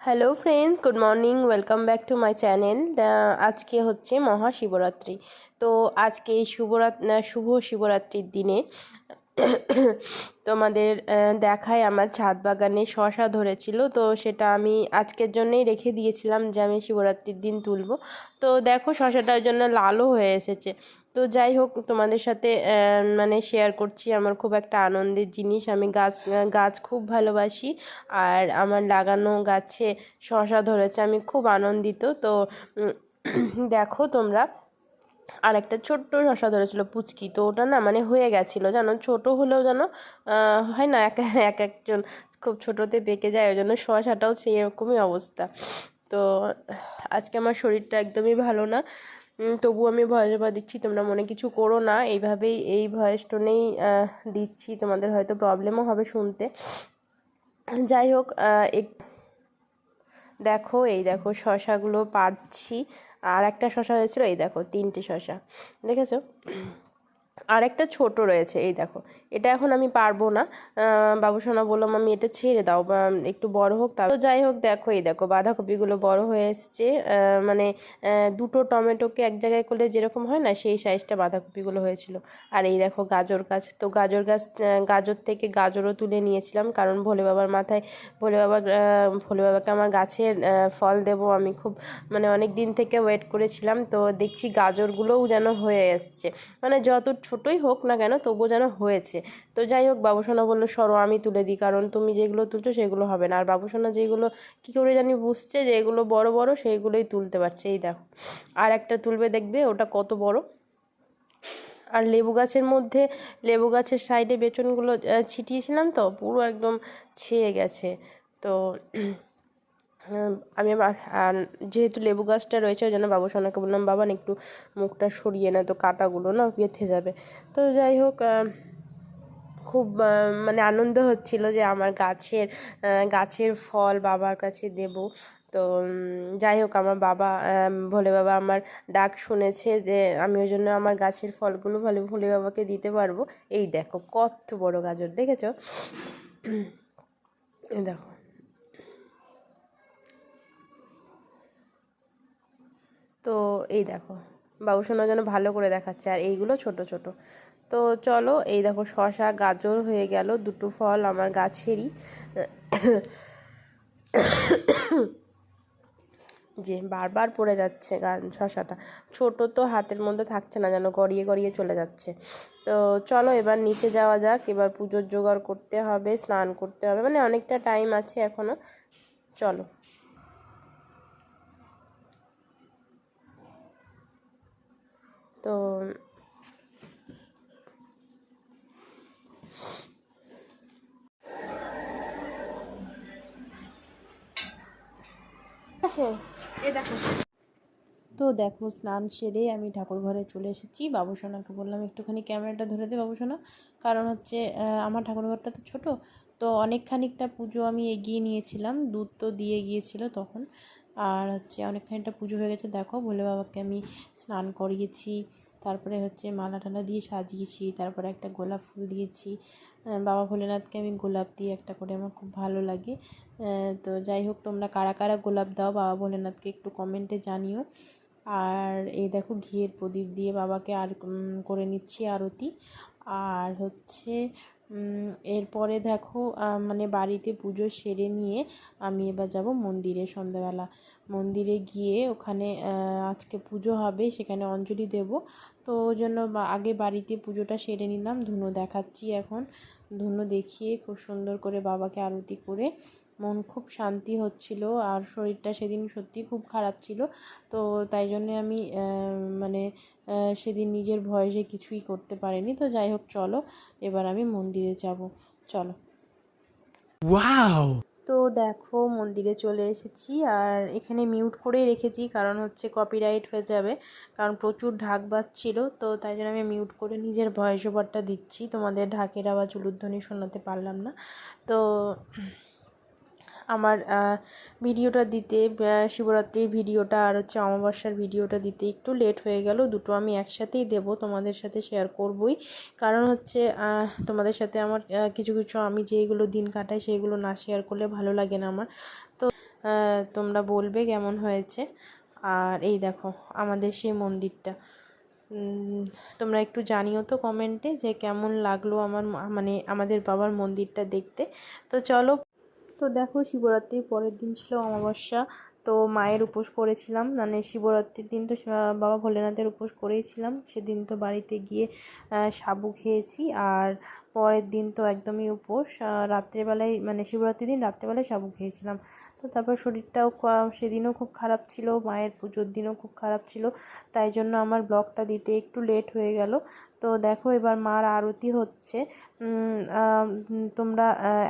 Hello friends good morning welcome back to my channel আজকে হচ্ছে মহাশিবরাত্রি। তো আজকে এই শুভরাত শুভ শিবরাত্রির দিনে তোমাদের দেখায় আমার ছাদ বাগানে শশা ধরেছিল। তো সেটা আমি আজকের জন্যই রেখে দিয়েছিলাম যে আমি শিবরাত্রির দিন তুলব। তো দেখো শশাটার জন্য লালও হয়ে এসেছে। তো যাই হোক, তোমাদের সাথে মানে শেয়ার করছি। আমার খুব একটা আনন্দের জিনিস। আমি গাছ গাছ খুব ভালোবাসি আর আমার লাগানো গাছে শশা ধরেছে। আমি খুব আনন্দিত। তো দেখো তোমরা। আর একটা ছোট্ট শশা ধরেছিল পুচকি, তো ওটা না মানে হয়ে গেছিল, জানো? ছোট হলেও যেন হয় না, এক এক একজন খুব ছোটোতে পেকে যায়, ওই জন্য শশাটাও সেই রকমই অবস্থা। তো আজকে আমার শরীরটা একদমই ভালো না। তবু আমি ভয়েস ওভার দিচ্ছি, তোমরা মনে কিছু করো না, এইভাবেই এই ভয়েস টোনেই দিচ্ছি, তোমাদের হয়তো প্রবলেমও হবে শুনতে। যাই হোক দেখো, এই দেখো, শশাগুলো পাড়ছি। আর একটা শশা হয়েছিল এই দেখো তিনটে শশা দেখেছ? আর একটা ছোট রয়েছে, এই দেখো। এটা এখন আমি পারব না। বাবুসোনা বললাম আমি এটা ছেড়ে দাও একটু বড় হোক। তা তো যাই হোক, দেখো, এই দেখো, বাঁধাকপিগুলো বড় হয়ে এসছে। মানে দুটো টমেটোকে এক জায়গায় করলে যেরকম হয় না, সেই সাইজটা বাঁধাকপিগুলো হয়েছিল। আর এই দেখো, গাজর গাছ। তো গাজর গাছ গাজর থেকে গাজরও তুলে নিয়েছিলাম, কারণ ভোলে বাবার মাথায়, ভোলে বাবা ভোলে বাবাকে আমার গাছের ফল দেবো আমি খুব মানে অনেক দিন থেকে ওয়েট করেছিলাম। তো দেখছি গাজরগুলোও যেন হয়ে এসছে। মানে যত ছোটই হোক না কেন, তবুও যেন হয়েছে। তো যাই হোক, বাবুসোনা বলল, সরো, আমি তুলে দিই, কারণ তুমি যেগুলো তুলছো সেগুলো হবে না। আর বাবুসোনা যেগুলো, কী করে জানি বুঝছে যে এগুলো বড় বড়, সেইগুলোই তুলতে পারছে। এই দেখো, আর একটা তুলবে দেখবে, ওটা কত বড়? আর লেবু গাছের মধ্যে, লেবু গাছের সাইডে বেচনগুলো ছিটিয়েছিলাম তো, পুরো একদম ছেয়ে গেছে। তো আমি আবার যেহেতু লেবু গাছটা রয়েছে, ওই জন্য বাবু সোনাকে বললাম, বাবা না একটু মুখটা সরিয়ে না, তো কাঁটাগুলো না গেঁথে যাবে। তো যাই হোক খুব মানে আনন্দ হচ্ছিল যে আমার গাছের গাছের ফল বাবার কাছে দেব। তো যাই হোক, আমার বাবা ভোলে বাবা আমার ডাক শুনেছে যে আমি ওই জন্য আমার গাছের ফলগুলো ভালো, ভোলে বাবাকে দিতে পারব। এই দেখো, কত বড় গাজর, দেখেছ? দেখো। তো এই দেখো বাবুসোনা যেন ভালো করে দেখাচ্ছে, আর এইগুলো ছোট ছোট। তো চলো, এই দেখো শশা, গাজর হয়ে গেল, দুটো ফল, আমার গাছেরই। যে বারবার পড়ে যাচ্ছে শশাটা। ছোট তো হাতের মধ্যে থাকছে না, যেন গড়িয়ে গড়িয়ে চলে যাচ্ছে। তো চলো, এবার নিচে যাওয়া যাক, এবার পুজোর জোগাড় করতে হবে, স্নান করতে হবে মানে অনেকটা টাইম আছে এখনও। চলো। তো দেখো। তো দেখো স্নান সেরে আমি ঠাকুর ঘরে চলে এসেছি। বাবুসোনাকে বললাম একটুখানি ক্যামেরাটা ধরে দে বাবুসোনা কারণ হচ্ছে আমার ঠাকুর ঘরটা তো ছোটো তো অনেকখানিকটা পুজো আমি এগিয়ে নিয়েছিলাম। দুধ তো দিয়ে গিয়েছিল তখন। আর হচ্ছে অনেক খানিকটা পুজো হয়ে গেছে, দেখো ভোলে বাবাকে আমি স্নান করিয়েছি, তারপরে হচ্ছে মালা টালা দিয়ে সাজিয়েছি, তারপরে একটা গোলাপ ফুল দিয়েছি। বাবা ভোলেনাথকে আমি গোলাপ দিয়ে একটা করে, আমার খুব ভালো লাগে। তো যাই হোক, তোমরা কারা কারা গোলাপ দাও, বাবা ভোলেনাথকে একটু কমেন্টে জানিও। আর এই দেখো, ঘিয়ের প্রদীপ দিয়ে বাবাকে আর করে নিচ্ছি আরতি। আর হচ্ছে এরপরে দেখো মানে বাড়িতে পুজো সেরে নিয়ে আমি এবার যাব মন্দিরে সন্ধ্যাবেলা। মন্দিরে গিয়ে ওখানে আজকে পুজো হবে, সেখানে অঞ্জলি দেব। তো ওই জন্য আগে বাড়িতে পুজোটা সেরে নিলাম, ধুনো দেখাচ্ছি এখন। ধুনো দেখিয়ে খুব সুন্দর করে বাবাকে আরতি করে মন খুব শান্তি হচ্ছিল আর শরীরটা সেদিন সত্যি খুব খারাপ ছিল। তো তাই জন্যে আমি মানে সেদিন নিজের ভয়েসে কিছুই করতে পারিনি। তো যাই হোক চলো এবার আমি মন্দিরে যাব। চলো! তো দেখো মন্দিরে চলে এসেছি আর এখানে মিউট করেই রেখেছি কারণ হচ্ছে কপিরাইট হয়ে যাবে কারণ প্রচুর ঢাক বাজছিল। তো তাই জন্য আমি মিউট করে নিজের ভয়েস ওভারটা দিচ্ছি। তোমাদের ঢাকের আওয়াজ উলুধ্বনি শোনাতে পারলাম না। তো আমার ভিডিওটা দিতে শিবরাত্রির ভিডিওটা আর হচ্ছে অমাবস্যার ভিডিওটা দিতে একটু লেট হয়ে গেল। দুটো আমি একসাথেই দেব, তোমাদের সাথে শেয়ার করবই। কারণ হচ্ছে তোমাদের সাথে আমার কিছু কিছু আমি যেগুলো দিন কাটাই সেইগুলো না শেয়ার করলে ভালো লাগে না আমার। তো তোমরা বলবে কেমন হয়েছে। আর এই দেখো, আমাদের সেই মন্দিরটা। তোমরা একটু জানিও তো কমেন্টে যে কেমন লাগল আমার মানে আমাদের বাবার মন্দিরটা দেখতে। তো চলো তো দেখো শিবরাত্রির পরের দিন ছিল অমাবস্যা, তো মায়ের উপোস করেছিলাম। মানে শিবরাত্রির দিন তো বাবা ভোলেনাথের উপোস করেছিলাম সেদিন তো বাড়িতে গিয়ে সাবু খেয়েছি আর পরের দিন তো একদমই উপোস। রাত্রেবেলায় মানে শিবরাত্রির দিন রাত্রেবেলায় সাবু খেয়েছিলাম। তো তারপর শরীরটাও সেদিনও খুব খারাপ ছিল, মায়ের পুজোর দিনও খুব খারাপ ছিল। তাই জন্য আমার ব্লগটা দিতে একটু লেট হয়ে গেল। তো দেখো এবার মার আরতি হচ্ছে। তোমরা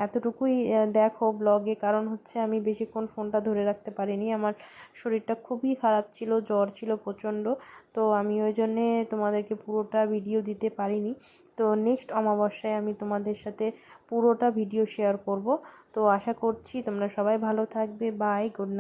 এতটুকুই দেখো ব্লগে। কারণ হচ্ছে আমি বেশিক্ষণ ফোনটা ধরে রাখতে পারিনি। আমার শরীরটা খুবই খারাপ ছিল, জ্বর ছিল প্রচণ্ড। তো আমি ওই জন্যে তোমাদেরকে পুরোটা ভিডিও দিতে পারিনি। তো নেক্সট অমাবস্যায় আমি তোমাদের সাথে পুরোটা ভিডিও শেয়ার করব। তো আশা করছি তোমরা সবাই ভালো থাকবে। Bye good night